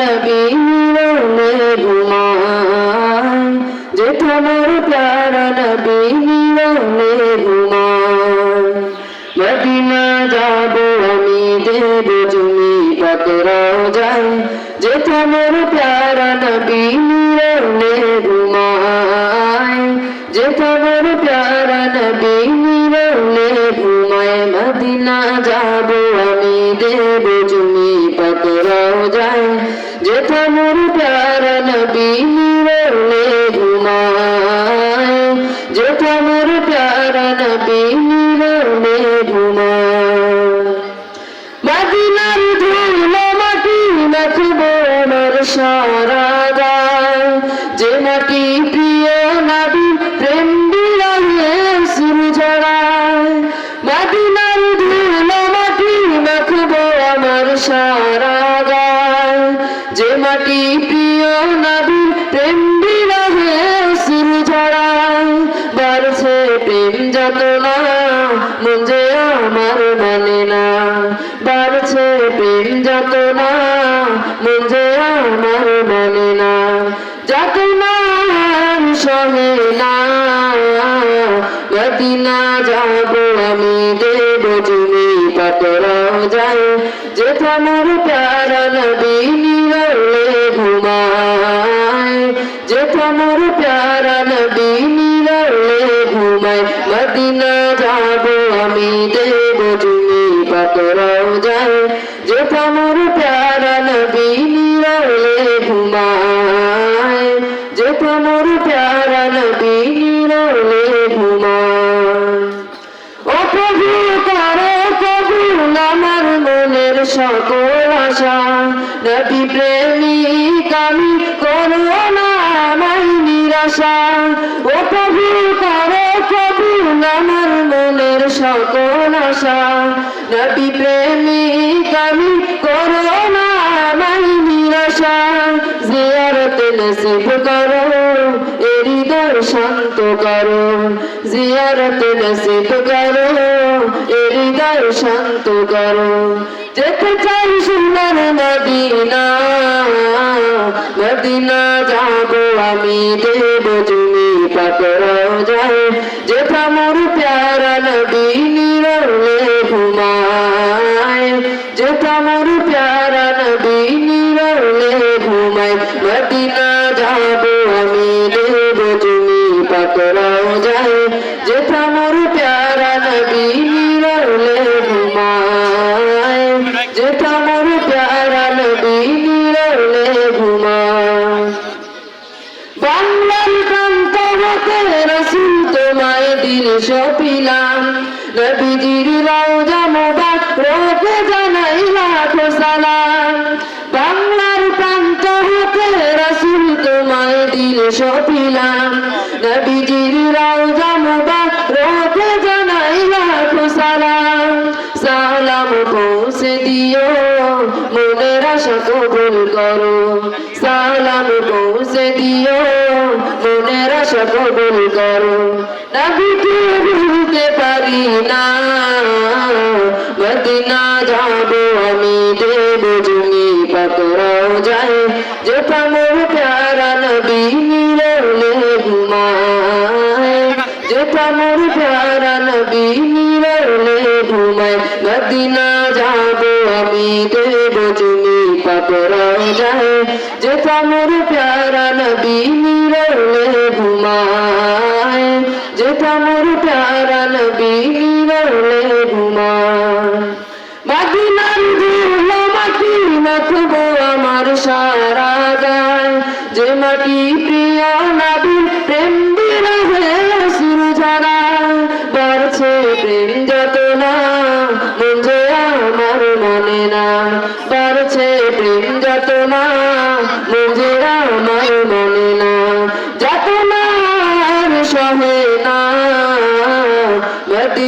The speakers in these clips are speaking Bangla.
নবী মিলনে ঘুমায় প্যারা নবী মিলনে ঘুমায় মদিনা যাব আমি দেব পাকরা যাই যেথা মোর প্যারা নবী মিলনে ঘুমায় যেথা মোর প্যারা নবী মিলনে ঘুমায় মদিনা যাব আমি দেব পাকরা যাই যেথা মোর প্যারা নবী মিলনে ঘুমায়। যেথা মোর প্যারা নবী মিলনে ঘুমায়। মদিনার ধুলো মাটি মাখবো আমার সারা সারা গায় যে মাটি প্রিয় নবী প্রেম বিলাহে সুর জড়ায় বাড়ছে প্রেম যত না মন যে আমার মানে না। বাড়ছে প্রেম যত না মন যে আমার মানে না। যত না সহে না মদিনা যাব আমি দেব তুমি পাতরা যাই যেথা মোর প্যারা নবী নিরলে ঘুমায় যেথা মোর প্যারা নবী নিরলে ঘুমায়, মদিনা যাব আমি দেব তুমি পাতরা যাই যেথা মোর প্যারা নবী নিরলে ঘুমায় যেথা মোর প্যারা নবী নিরলে সকল আশা নবী প্রেমিক আমি করো না আমায় নিরাশা। ও প্রভু, করো কবুল আমার মনের সকল আশা। নবী প্রেমিক আমি করো না আমায় নিরাশা। জিয়ারত নসিব করো, এ হৃদয় শান্ত করো। জিয়ারত নসিব করো, এ হৃদয় শান্ত করো। যেতে চাই সুন্দর মদিনা। মদিনা যাব আমি, দেব তুমি পাকর যায় যেথা মোর প্যারা নবী নিরলে ঘুমায়। যেথা মোর প্যারা নবী নিরলে ঘুমায়। মদিনা যাব আমি, দেব তুমি পাকর যায় সপিলাম নবীজির রওজা মোবারক রোকে জানাই লাখো সালাম। বাংলার প্রান্ত হতে রসুল তোমায় দিল সপিলাম নবীজির রওজা মোবারক রোকে জানাই লাখো সালাম। সালাম পৌঁছে দিও, মনের আশা কবুল করো। সালাম পৌঁছে দিও, মনের আশা কবুল করো। নবীকে ভুলতে পারি না। মদিনা যাব আমি দেব তুমি পাকড়াও যায়। যেথা মোর প্যারা নবী নিরলে ঘুমায়। যেথা মোর প্যারা নবী নিরলে ঘুমায়। মদিনা যাব আমি দেব তুমি পাকড়াও যায়। যেথা মোর প্যারা নবী নিরলে ঘুমায়। যেথা মোর প্যারা নবী নিরলে ঘুমায় মদিনার ধুলো মাটি মাখবো আমার সারা গায়। যে মাটি প্রিয় নবী প্রেম বিরহে সুর ঝরায় বাড়ছে প্রেম যত না, মন যে আমার মনে না। বাড়ছে প্রেম যত না, মন যে আমার মনে না।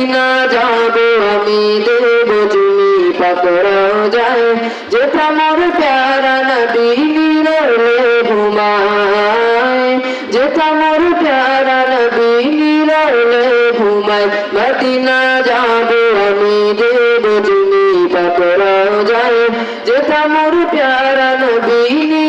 মদিনা যাব আমি দেব তুমি পাকড়া যায়। যেথা মোর প্যারা নবী নিরলে ঘুমায়। যেথা মোর প্যারা নবী নিরলে ঘুমায়। মদিনা যাব আমি দেব তুমি পাকড়া যায়। যেথা মোর প্যারা নবী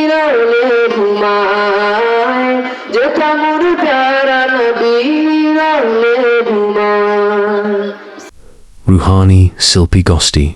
Ruhani Silpi Gosti.